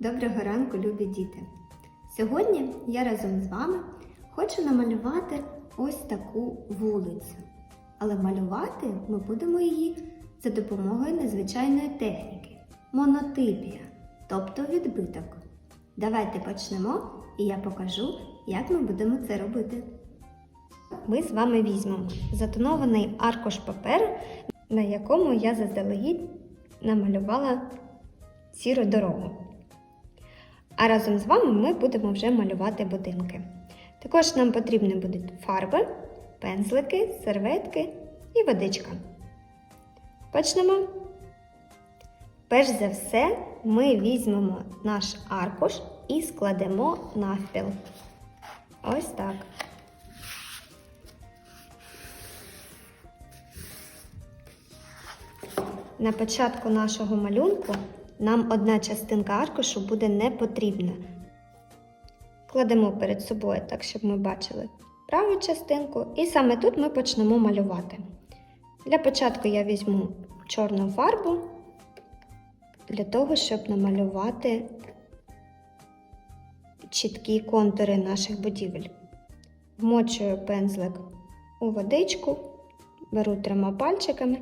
Доброго ранку, любі діти! Сьогодні я разом з вами хочу намалювати ось таку вулицю. Але малювати ми будемо її за допомогою незвичайної техніки монотипія, тобто відбиток. Давайте почнемо і я покажу, як ми будемо це робити. Ми з вами візьмемо затонований аркуш паперу, на якому я заздалегідь намалювала сіру дорогу. А разом з вами ми будемо вже малювати будинки. Також нам потрібні будуть фарби, пензлики, серветки і водичка. Почнемо. Перш за все, ми візьмемо наш аркуш і складемо навпіл. Ось так. На початку нашого малюнку нам одна частинка аркушу буде не потрібна. Кладемо перед собою так, щоб ми бачили праву частинку, і саме тут ми почнемо малювати. Для початку я візьму чорну фарбу для того, щоб намалювати чіткі контури наших будівель. Вмочую пензлик у водичку, беру трьома пальчиками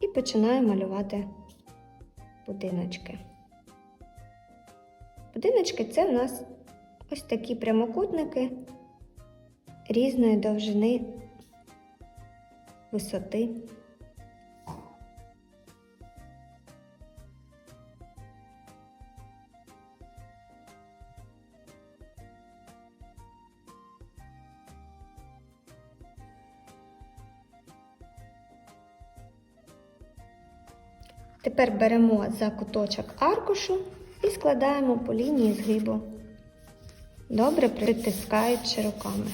і починаю малювати будиночки. Будиночки це в нас ось такі прямокутники різної довжини висоти. Тепер беремо за куточок аркушу і складаємо по лінії згибу, добре притискаючи руками.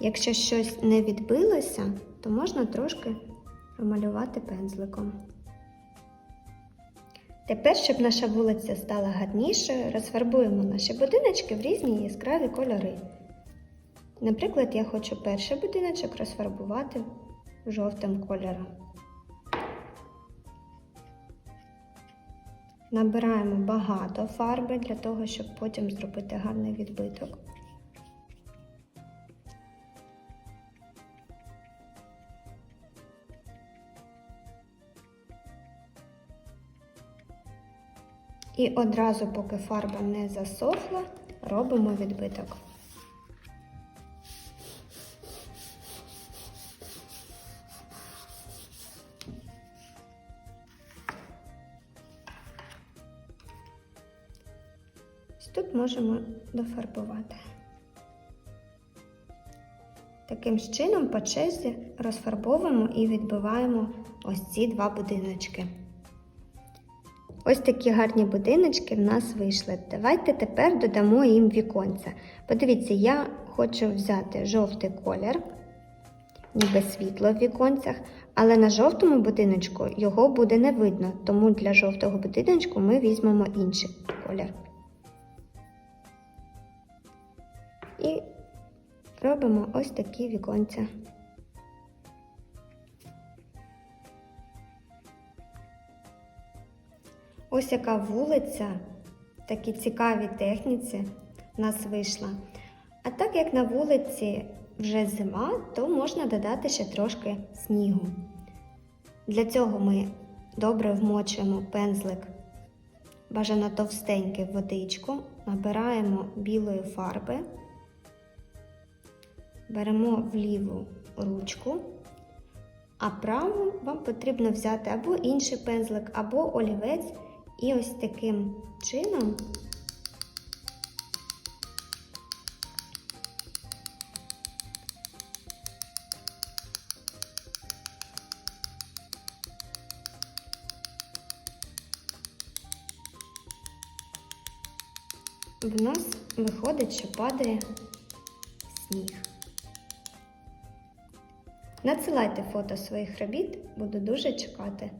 Якщо щось не відбилося, то можна трошки промалювати пензликом. Тепер, щоб наша вулиця стала гарнішою, розфарбуємо наші будиночки в різні яскраві кольори. Наприклад, я хочу перший будиночок розфарбувати жовтим кольором. Набираємо багато фарби для того, щоб потім зробити гарний відбиток. І одразу, поки фарба не засохла, робимо відбиток. Тут можемо дофарбувати. Таким чином по черзі розфарбовуємо і відбиваємо ось ці два будиночки. Ось такі гарні будиночки в нас вийшли. Давайте тепер додамо їм віконця. Подивіться, я хочу взяти жовтий колір, ніби світло в віконцях, але на жовтому будиночку його буде не видно, тому для жовтого будиночку ми візьмемо інший колір. І робимо ось такі віконця. Ось яка вулиця, такі цікаві техніці в нас вийшла. А так як на вулиці вже зима, то можна додати ще трошки снігу. Для цього ми добре вмочуємо пензлик, бажано товстенький в водичку, набираємо білої фарби, беремо в ліву ручку, а праву вам потрібно взяти або інший пензлик, або олівець. І ось таким чином в нас виходить, що падає сніг. Надсилайте фото своїх робіт, буду дуже чекати.